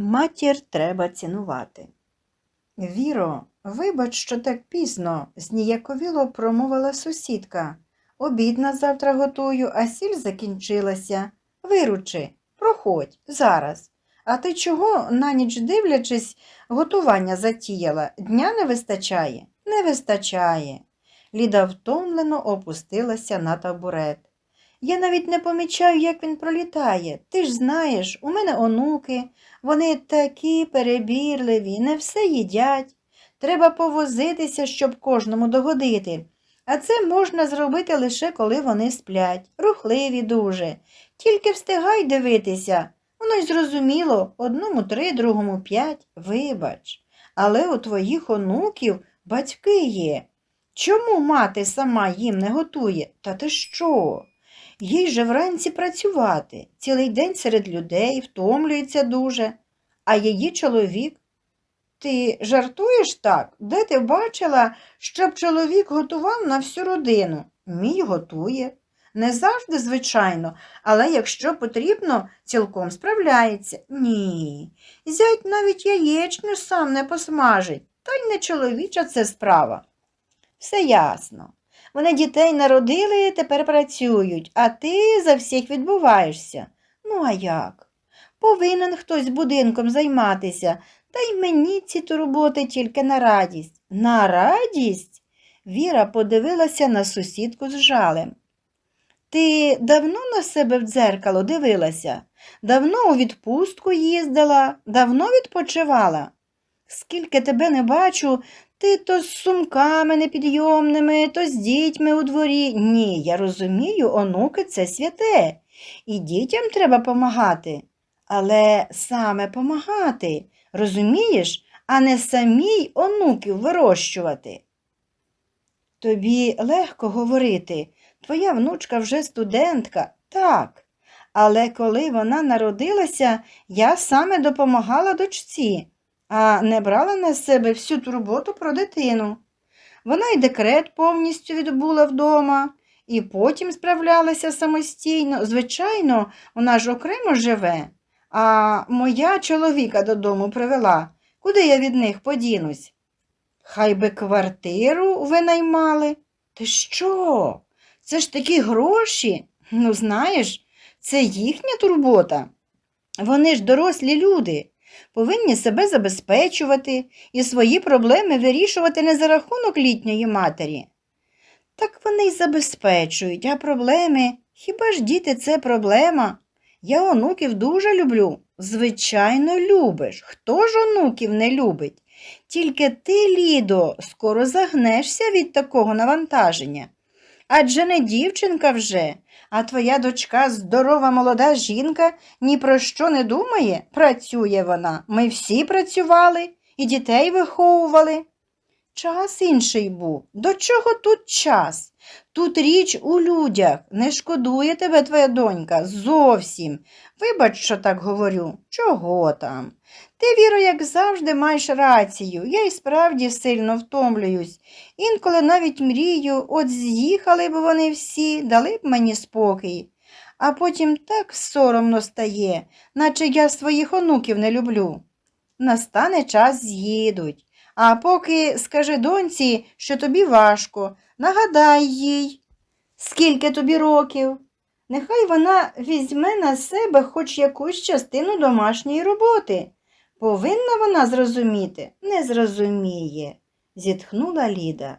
Матір треба цінувати. Віро, вибач, що так пізно, зніяковіло промовила сусідка. Обід на завтра готую, а сіль закінчилася. Виручи, проходь, зараз. А ти чого, на ніч дивлячись, готування затіяла? Дня не вистачає? Не вистачає. Ліда втомлено опустилася на табурет. Я навіть не помічаю, як він пролітає. Ти ж знаєш, у мене онуки, вони такі перебірливі, не все їдять. Треба повозитися, щоб кожному догодити. А це можна зробити лише коли вони сплять, рухливі дуже. Тільки встигай дивитися. Воно й зрозуміло, одному три, другому п'ять, вибач. Але у твоїх онуків батьки є. Чому мати сама їм не готує? Та ти що? Їй же вранці працювати, цілий день серед людей, втомлюється дуже. А її чоловік? Ти жартуєш так? Де ти бачила, щоб чоловік готував на всю родину? Мій готує. Не завжди, звичайно, але якщо потрібно, цілком справляється. Ні. Зять навіть яєчню сам не посмажить, та й не чоловіча це справа. Все ясно. Вони дітей народили, тепер працюють, а ти за всіх відбуваєшся. Ну, а як? Повинен хтось будинком займатися, та й мені ці турботи тільки на радість. На радість? Віра подивилася на сусідку з жалем. Ти давно на себе в дзеркало дивилася? Давно у відпустку їздила, давно відпочивала? Скільки тебе не бачу, ти то з сумками непідйомними, то з дітьми у дворі. Ні, я розумію, онуки це святе. І дітям треба помагати. Але саме помагати, розумієш, а не самій онуків вирощувати. Тобі легко говорити, твоя внучка вже студентка, так. Але коли вона народилася, я саме допомагала дочці а не брала на себе всю турботу про дитину. Вона й декрет повністю відбула вдома, і потім справлялася самостійно. Звичайно, вона ж окремо живе, а моя чоловіка додому привела. Куди я від них подінусь? Хай би квартиру винаймали. Ти що? Це ж такі гроші. Ну, знаєш, це їхня турбота. Вони ж дорослі люди повинні себе забезпечувати і свої проблеми вирішувати не за рахунок літньої матері. Так вони й забезпечують, а проблеми хіба ж діти це проблема? Я онуків дуже люблю. Звичайно, любиш. Хто ж онуків не любить? Тільки ти, Лідо, скоро загнешся від такого навантаження. Адже не дівчинка вже, а твоя дочка здорова молода жінка ні про що не думає, працює вона. Ми всі працювали і дітей виховували. Час інший був. До чого тут час? Тут річ у людях. Не шкодує тебе твоя донька. Зовсім. Вибач, що так говорю. Чого там? Ти, Віро, як завжди, маєш рацію. Я й справді сильно втомлююсь. Інколи навіть мрію, от з'їхали б вони всі, дали б мені спокій. А потім так соромно стає, наче я своїх онуків не люблю. Настане час з'їдуть. А поки скажи доньці, що тобі важко, нагадай їй, скільки тобі років. Нехай вона візьме на себе хоч якусь частину домашньої роботи. Повинна вона зрозуміти? Не зрозуміє, зітхнула Ліда.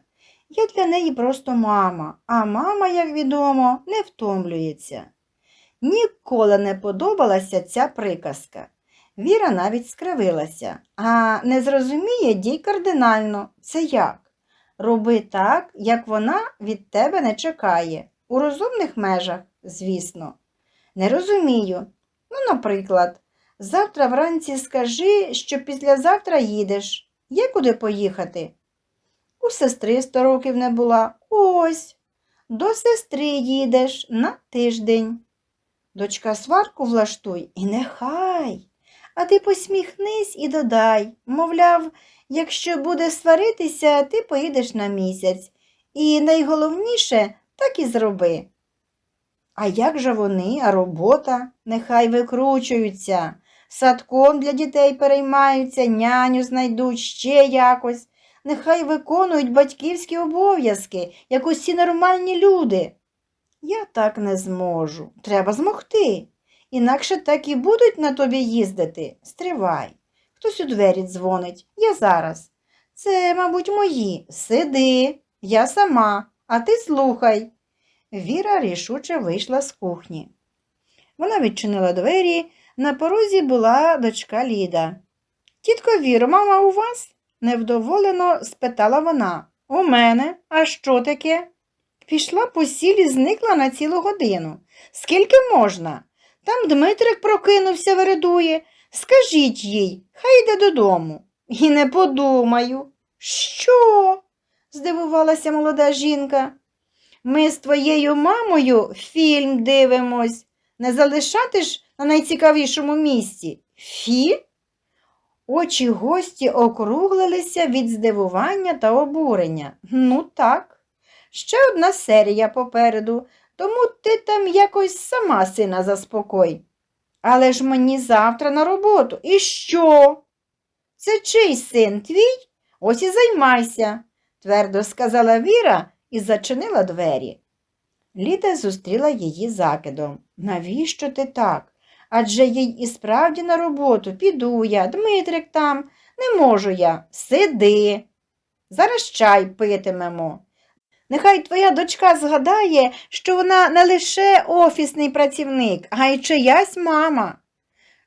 Я для неї просто мама, а мама, як відомо, не втомлюється. Ніколи не подобалася ця приказка. Віра навіть скривилася, а не зрозуміє дій кардинально. Це як? Роби так, як вона від тебе не чекає. У розумних межах, звісно. Не розумію. Ну, наприклад, завтра вранці скажи, що післязавтра їдеш. Є куди поїхати? У сестри сто років не була. Ось. До сестри їдеш на тиждень. Дочка сварку влаштуй і нехай. А ти посміхнись і додай, мовляв, якщо буде сваритися, ти поїдеш на місяць. І найголовніше так і зроби. А як же вони, а робота? Нехай викручуються. садком для дітей переймаються, няню знайдуть ще якось. Нехай виконують батьківські обов'язки, як усі нормальні люди. Я так не зможу. Треба змогти. Інакше так і будуть на тобі їздити. Стривай. Хтось у двері дзвонить. Я зараз. Це, мабуть, мої. Сиди. Я сама, а ти слухай. Віра рішуче вийшла з кухні. Вона відчинила двері. На порозі була дочка Ліда. Тітко Віро, мама у вас? невдоволено спитала вона. У мене, а що таке? Пішла по сілі, зникла на цілу годину. Скільки можна? Там Дмитрик прокинувся, вередує. Скажіть їй, хай йде додому. І не подумаю. Що? здивувалася молода жінка. Ми з твоєю мамою фільм дивимось. Не залишати ж на найцікавішому місці. Фі? Очі гості округлилися від здивування та обурення. Ну так, ще одна серія попереду, тому ти там якось сама сина заспокой. Але ж мені завтра на роботу. І що? Це чий син твій? Ось і займайся, твердо сказала Віра і зачинила двері. Ліда зустріла її закидом. Навіщо ти так? Адже їй і справді на роботу піду я, Дмитрик там, не можу я. Сиди. Зараз чай питимемо. Нехай твоя дочка згадає, що вона не лише офісний працівник, а й чиясь мама.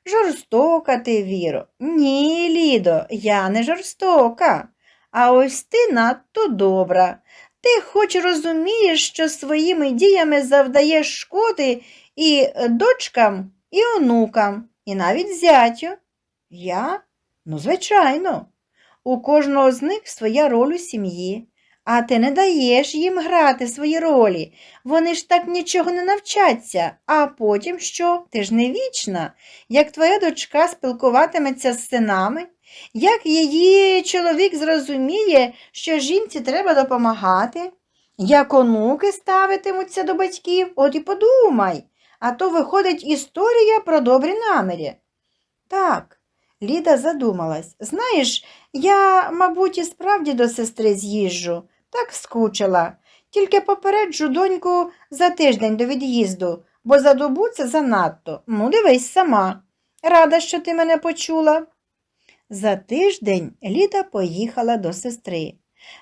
Жорстока ти, Віро. Ні, Лідо, я не жорстока. А ось ти надто добра. Ти хоч розумієш, що своїми діями завдаєш шкоди і дочкам, і онукам, і навіть зятю. Я? Ну, звичайно. У кожного з них своя роль у сім'ї. А ти не даєш їм грати свої ролі. Вони ж так нічого не навчаться. А потім що? Ти ж не вічна. Як твоя дочка спілкуватиметься з синами, як її чоловік зрозуміє, що жінці треба допомагати, як онуки ставитимуться до батьків, от і подумай. А то виходить історія про добрі наміри. Так, Ліда задумалась. Знаєш, я, мабуть, і справді до сестри з'їжджу. Так скучила. Тільки попереджу доньку за тиждень до від'їзду, бо за добу це занадто. Ну, дивись сама. Рада, що ти мене почула. За тиждень Ліда поїхала до сестри.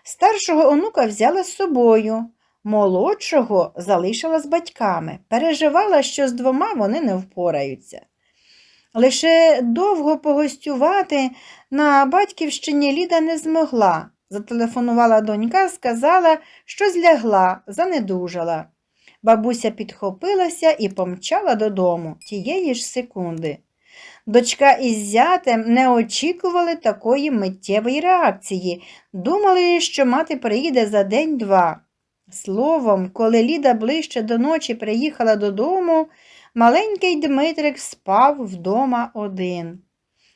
Старшого онука взяла з собою, молодшого залишила з батьками, переживала, що з двома вони не впораються. Лише довго погостювати на батьківщині Ліда не змогла. Зателефонувала донька, сказала, що злягла, занедужала. Бабуся підхопилася і помчала додому тієї ж секунди. Дочка із зятем не очікували такої миттєвої реакції, думали, що мати приїде за день-два. Словом, коли Ліда ближче до ночі приїхала додому, маленький Дмитрик спав вдома один.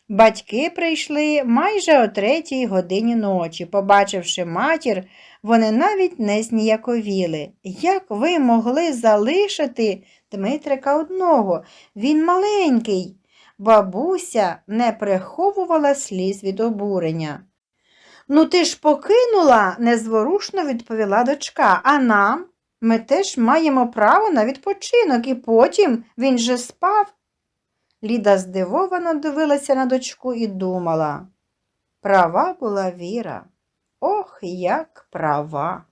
Батьки прийшли майже о третій годині ночі. Побачивши матір, вони навіть не зніяковіли. Як ви могли залишити Дмитрика одного? Він маленький. Бабуся не приховувала сліз від обурення. Ну, ти ж покинула, незворушно відповіла дочка, а нам? Ми теж маємо право на відпочинок, і потім він же спав. Ліда здивовано дивилася на дочку і думала. Права була Віра. Ох, як права.